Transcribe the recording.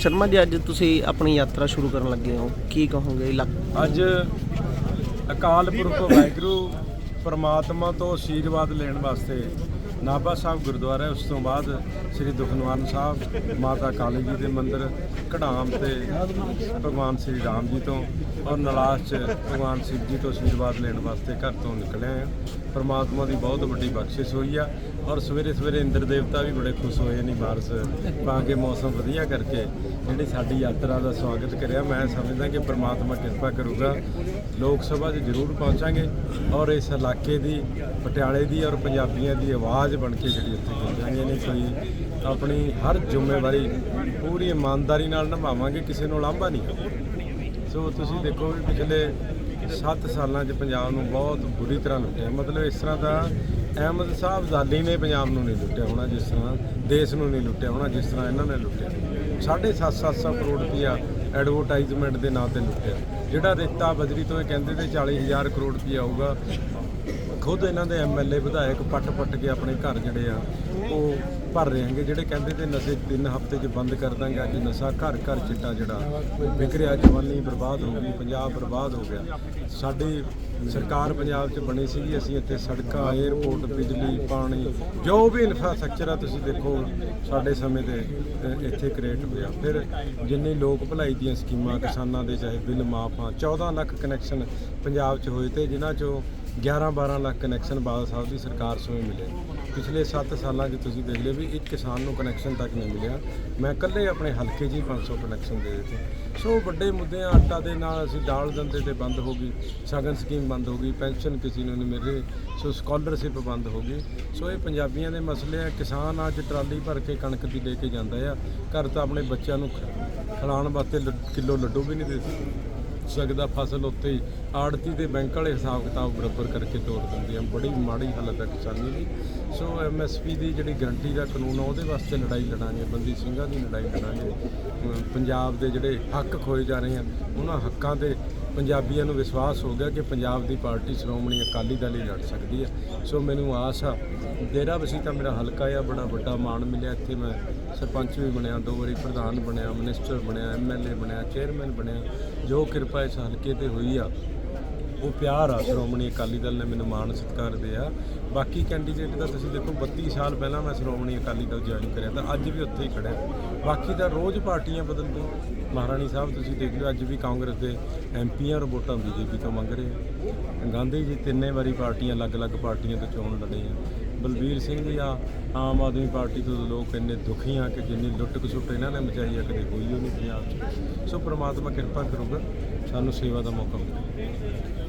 ਸ਼ਰਮਾ ਜੀ, ਅੱਜ ਤੁਸੀਂ ਆਪਣੀ ਯਾਤਰਾ ਸ਼ੁਰੂ ਕਰਨ ਲੱਗੇ ਹੋ। ਕੀ ਕਹੋਗੇ ਅੱਜ ਅਕਾਲ ਪੁਰਖ ਵਾਹਿਗੁਰੂ ਪਰਮਾਤਮਾ ਤੋਂ ਆਸ਼ੀਰਵਾਦ ਲੈਣ ਵਾਸਤੇ ਨਾਭਾ ਸਾਹਿਬ ਗੁਰਦੁਆਰਾ ਹੈ, ਉਸ ਤੋਂ ਬਾਅਦ ਸ੍ਰੀ ਦੁਖਨਿਵਾਰਨ ਸਾਹਿਬ, ਮਾਤਾ ਕਾਲੀ ਜੀ ਦੇ ਮੰਦਿਰ ਕਢਾਮ ਤੇ ਭਗਵਾਨ ਸ੍ਰੀ ਰਾਮ ਜੀ ਤੋਂ ਔਰ ਨਲਾਸ਼ ਚ ਭਗਵਾਨ ਸ਼ਿਵ ਜੀ ਤੋਂ ਆਸ਼ੀਰਵਾਦ ਲੈਣ ਵਾਸਤੇ ਘਰ ਤੋਂ ਨਿਕਲਿਆ ਆ ਪਰਮਾਤਮਾ ਦੀ ਬਹੁਤ ਵੱਡੀ ਬਖਸ਼ਿਸ਼ ਹੋਈ ਆ ਔਰ ਸਵੇਰੇ ਸਵੇਰੇ ਇੰਦਰ ਦੇਵਤਾ ਵੀ ਬੜੇ ਖੁਸ਼ ਹੋਏ ਨੇ ਬਾਰਸ, ਪਾ ਕੇ ਮੌਸਮ ਵਧੀਆ ਕਰਕੇ। ਜਿਹੜੀ ਸਾਡੀ ਯਾਤਰਾ ਦਾ ਸਵਾਗਤ ਕਰਿਆ, ਮੈਂ ਸਮਝਦਾ ਕਿ ਪਰਮਾਤਮਾ ਕਿਰਪਾ ਕਰੂਗਾ। ਲੋਕ ਸਭਾ 'ਚ ਜ਼ਰੂਰ ਪਹੁੰਚਾਂਗੇ ਔਰ ਇਸ ਇਲਾਕੇ ਦੀ, ਪਟਿਆਲੇ ਦੀ ਔਰ ਪੰਜਾਬੀਆਂ ਦੀ ਆਵਾਜ਼ ਬਣ ਕੇ ਜਿਹੜੀ ਉੱਥੇ ਪਹੁੰਚਾਂਗੇ ਨਹੀਂ ਕੋਈ ਆਪਣੀ ਹਰ ਜ਼ਿੰਮੇਵਾਰੀ ਪੂਰੀ ਇਮਾਨਦਾਰੀ ਨਾਲ ਨਿਭਾਵਾਂਗੇ, ਕਿਸੇ ਨੂੰ ਲਾਂਭਾ ਨਹੀਂ ਕਰਾਂਗੇ ਸੋ ਤੁਸੀਂ ਦੇਖੋ ਵੀ ਪਿਛਲੇ 7 ਸਾਲਾਂ 'ਚ ਪੰਜਾਬ ਨੂੰ ਬਹੁਤ ਬੁਰੀ ਤਰ੍ਹਾਂ ਲੁੱਟਿਆ। ਮਤਲਬ ਇਸ ਤਰ੍ਹਾਂ ਦਾ ਅਹਿਮਦ ਸਾਹਿਬ ਜ਼ਾਲੀ ਨੇ ਪੰਜਾਬ ਨੂੰ ਨਹੀਂ ਲੁੱਟਿਆ ਹੋਣਾ ਜਿਸ ਤਰ੍ਹਾਂ, ਦੇਸ਼ ਨੂੰ ਨਹੀਂ ਲੁੱਟਿਆ ਹੋਣਾ ਜਿਸ ਤਰ੍ਹਾਂ ਇਹਨਾਂ ਨੇ ਲੁੱਟਿਆ। ਸਾਢੇ ਸੱਤ ਸੱਤ ਸੌ ਕਰੋੜ ਰੁਪਇਆ ਐਡਵਰਟਾਈਜ਼ਮੈਂਟ ਦੇ ਨਾਂ ਤੇ ਲੁੱਟਿਆ। ਜਿਹੜਾ ਰੇਤਾ ਬਜਰੀ ਤੋਂ ਇਹ ਕਹਿੰਦੇ ਤੇ 40000 ਕਰੋੜ ਰੁਪਇਆ ਆਊਗਾ ਖੁਦ ਇਹਨਾਂ ਦੇ ਐਮਐਲਏ ਵਿਧਾਇਕ ਪੱਟ ਪੱਟ ਕੇ ਆਪਣੇ ਘਰ ਜਿਹੜੇ ਆ, ਉਹ ਭਰ ਰਹੇ ਹੈਗੇ, ਜਿਹੜੇ ਕਹਿੰਦੇ ਤੇ ਨਸ਼ੇ ਤਿੰਨ ਹਫ਼ਤੇ 'ਚ ਬੰਦ ਕਰ ਦਾਂਗੇ, ਅੱਜ ਨਸ਼ਾ ਘਰ ਘਰ ਚਿੱਟਾ ਜਿਹੜਾ ਵਿਕ ਰਿਹਾ ਜਵਾਨੀ ਬਰਬਾਦ ਹੋ ਗਈ, ਪੰਜਾਬ ਬਰਬਾਦ ਹੋ ਗਿਆ। ਸਾਡੀ ਸਰਕਾਰ ਪੰਜਾਬ 'ਚ ਬਣੀ ਸੀਗੀ, ਅਸੀਂ ਇੱਥੇ ਸੜਕਾਂ 에ਅਰਪੋਰਟ ਬਿਜਲੀ, ਪਾਣੀ, ਜੋ ਵੀ ਇਨਫਰਾਸਟ੍ਰਕਚਰ ਆ, ਤੁਸੀਂ ਦੇਖੋ ਸਾਡੇ ਸਮੇਂ ਤੇ ਇੱਥੇ ਕ੍ਰੀਏਟ ਹੋਇਆ। ਫਿਰ ਜਿੰਨੀ ਲੋਕ ਭਲਾਈ ਦੀਆਂ ਸਕੀਮਾਂ ਕਿਸਾਨਾਂ ਦੇ, ਚਾਹੇ ਬਿੱਲ ਮਾਫ ਆ 14 ਲੱਖ ਕਨੈਕਸ਼ਨ ਪੰਜਾਬ 'ਚ ਹੋਏ ਤੇ ਜਿਨ੍ਹਾਂ 'ਚੋਂ 11-12 ਲੱਖ ਕਨੈਕਸ਼ਨ ਬਾਦਲ ਸਾਹਿਬ ਦੀ ਸਰਕਾਰ ਸਮੇਂ ਮਿਲੇ। ਪਿਛਲੇ 7 ਸਾਲਾਂ 'ਚ ਤੁਸੀਂ ਦੇਖ ਲਿਓ ਵੀ ਇੱਕ ਕਿਸਾਨ ਨੂੰ ਕਨੈਕਸ਼ਨ ਤੱਕ ਨਹੀਂ ਮਿਲਿਆ। ਮੈਂ ਇਕੱਲੇ ਆਪਣੇ ਹਲਕੇ 'ਚ ਹੀ 500 ਕਨੈਕਸ਼ਨ ਦੇ ਦਿੱਤੇ। ਸੋ ਵੱਡੇ ਮੁੱਦੇ ਆਟਾ ਦੇ ਨਾਲ ਅਸੀਂ ਦਾਲ ਦੰਦੇ ਤੇ ਬੰਦ ਹੋ ਗਈ, ਸ਼ਗਨ ਸਕੀਮ ਬੰਦ ਹੋ ਗਈ, ਪੈਨਸ਼ਨ ਕਿਸੇ ਨੂੰ ਨਹੀਂ ਮਿਲ ਰਹੀ, ਸੋ ਸਕਾਲਰਸ਼ਿਪ ਬੰਦ ਹੋ ਗਈ। ਸੋ ਇਹ ਪੰਜਾਬੀਆਂ ਦੇ ਮਸਲੇ ਆ, ਕਿਸਾਨ ਅੱਜ ਟਰਾਲੀ ਭਰ ਕੇ ਕਣਕ ਦੀ ਲੈ ਕੇ ਜਾਂਦਾ ਆ, ਘਰ ਤਾਂ ਆਪਣੇ ਬੱਚਿਆਂ ਨੂੰ ਖਿਲਾਉਣ ਵਾਸਤੇ ਲ- ਕਿਲੋ ਲੱਡੂ ਵੀ ਨਹੀਂ ਦੇ ਸਕਦੇ ਫਸਲ ਉੱਤੇ ਹੀ ਆੜਤੀ ਤੇ ਬੈਂਕ ਵਾਲੇ ਹਿਸਾਬ ਕਿਤਾਬ ਬਰਾਬਰ ਕਰਕੇ ਤੋੜ ਦਿੰਦੇ ਆ। ਬੜੀ ਮਾੜੀ ਹਾਲਤ ਹੈ ਕਿਸਾਨੀ ਦੀ। ਸੋ ਐਮਐਸਪੀ ਦੀ ਜਿਹੜੀ ਗਰੰਟੀ ਦਾ ਕਾਨੂੰਨ ਆ, ਉਹਦੇ ਵਾਸਤੇ ਲੜਾਈ ਲੜਾਂਗੇ, ਬੰਦੀ ਸਿੰਘਾਂ ਦੀ ਲੜਾਈ ਲੜਾਂਗੇ। ਪੰਜਾਬ ਦੇ ਜਿਹੜੇ ਹੱਕ ਖੋਏ ਜਾ ਰਹੇ ਆ, ਉਹਨਾਂ ਹੱਕਾਂ ਤੇ ਪੰਜਾਬੀਆਂ ਨੂੰ ਵਿਸ਼ਵਾਸ ਹੋ ਗਿਆ ਕਿ ਪੰਜਾਬ ਦੀ ਪਾਰਟੀ ਸ਼੍ਰੋਮਣੀ ਅਕਾਲੀ ਦਲ ਹੀ ਲੜ ਸਕਦੀ ਹੈ। ਸੋ ਮੈਨੂੰ ਆਸ ਆ, ਡੇਰਾ ਵਸੀ ਤਾਂ ਮੇਰਾ ਹਲਕਾ ਆ, ਬੜਾ ਵੱਡਾ ਮਾਣ ਮਿਲਿਆ। ਇੱਥੇ ਮੈਂ ਸਰਪੰਚ ਵੀ ਬਣਿਆ, ਦੋ ਵਾਰੀ ਪ੍ਰਧਾਨ ਬਣਿਆ, ਮਿਨਿਸਟਰ ਬਣਿਆ ਐਮਐਲਏ ਬਣਿਆ, ਚੇਅਰਮੈਨ ਬਣਿਆ। ਜੋ ਕਿਰਪਾ ਇਸ ਹਲਕੇ ਤੇ ਹੋਈ ਆ ਉਹ ਪਿਆਰ ਆ, ਸ਼੍ਰੋਮਣੀ ਅਕਾਲੀ ਦਲ ਨੇ ਮੈਨੂੰ ਮਾਣ ਸਤਿਕਾਰ ਦਿਆ। ਬਾਕੀ ਕੈਂਡੀਡੇਟ ਦਾ ਤੁਸੀਂ ਦੇਖੋ 32 ਸਾਲ ਪਹਿਲਾਂ ਮੈਂ ਸ਼੍ਰੋਮਣੀ ਅਕਾਲੀ ਦਲ ਜੁਆਇਨ ਕਰਿਆ ਤਾਂ ਅੱਜ ਵੀ ਉੱਥੇ ਹੀ ਖੜਿਆ ਬਾਕੀ ਤਾਂ ਰੋਜ਼ ਪਾਰਟੀਆਂ ਬਦਲਦੇ ਮਹਾਰਾਣੀ ਸਾਹਿਬ, ਤੁਸੀਂ ਦੇਖ ਲਿਓ, ਅੱਜ ਵੀ ਕਾਂਗਰਸ ਦੇ ਐਮਪੀਆਂ ਵੋਟਾਂ ਬੀਜੇਪੀ ਤੋਂ ਮੰਗ ਰਹੇ ਆ। ਗਾਂਧੀ ਜੀ ਤਿੰਨੇ ਵਾਰੀ ਪਾਰਟੀਆਂ, ਅਲੱਗ-ਅਲੱਗ ਪਾਰਟੀਆਂ ਤੋਂ ਚੋਣ ਲੜੇ ਆ। ਬਲਬੀਰ ਸਿੰਘ ਜੀ ਆ, ਆਮ ਆਦਮੀ ਪਾਰਟੀ ਤੋਂ ਲੋਕ ਇੰਨੇ ਦੁਖੀ ਆ ਕਿ ਜਿੰਨੀ ਲੁੱਟ ਖਸੁੱਟ ਇਹਨਾਂ ਨੇ ਮਚਾਈ ਆ, ਕਦੇ ਹੋਈ ਉਹ ਨਹੀਂ ਪੰਜਾਬ 'ਚ। ਸੋ ਪ੍ਰਮਾਤਮਾ ਕਿਰਪਾ ਕਰੂਗਾ, ਸਾਨੂੰ ਸੇਵਾ ਦਾ ਮੌਕਾ ਮਿਲੇ।